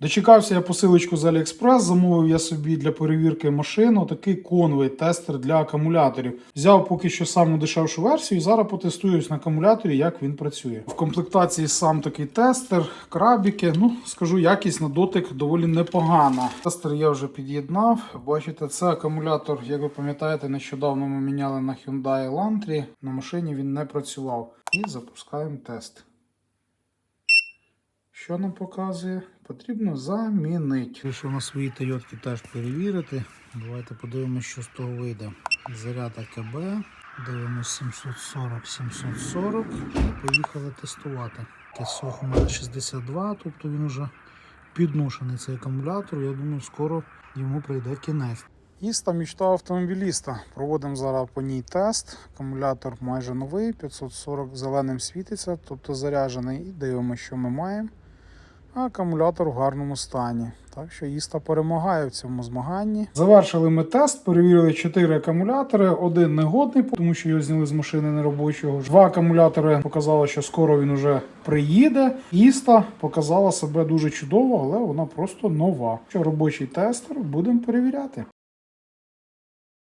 Дочекався я посилочку з AliExpress, замовив я собі для перевірки машин такий конвей тестер для акумуляторів. Взяв поки що саму дешевшу версію і зараз потестуюсь на акумуляторі, як він працює. В комплектації сам такий тестер, крабіки. Ну скажу, якість на дотик доволі непогана. Тестер я вже під'єднав. Бачите, це акумулятор, як ви пам'ятаєте, нещодавно ми міняли на Hyundai Elantra. На машині він не працював. І запускаємо тест. Що нам показує? Потрібно замінити. Вирішив на своїй Тойотці теж перевірити. Давайте подивимося, що з того вийде. Заряд АКБ. Дивимось 740, 740 і поїхали тестувати. Кисох у мене 62, тобто він вже підношений цей акумулятор. Я думаю, скоро йому прийде кінець. Іста мічта автомобіліста. Проводимо зараз по ній тест. Акумулятор майже новий, 540 зеленим світиться, тобто заряджений. І дивимося, що ми маємо. Акумулятор в гарному стані. Так що Іста перемагає в цьому змаганні. Завершили ми тест, перевірили 4 акумулятори. Один негодний, тому що його зняли з машини неробочого. Два акумулятори показали, що скоро він уже приїде. Іста показала себе дуже чудово, але вона просто нова. Що робочий тестер будемо перевіряти.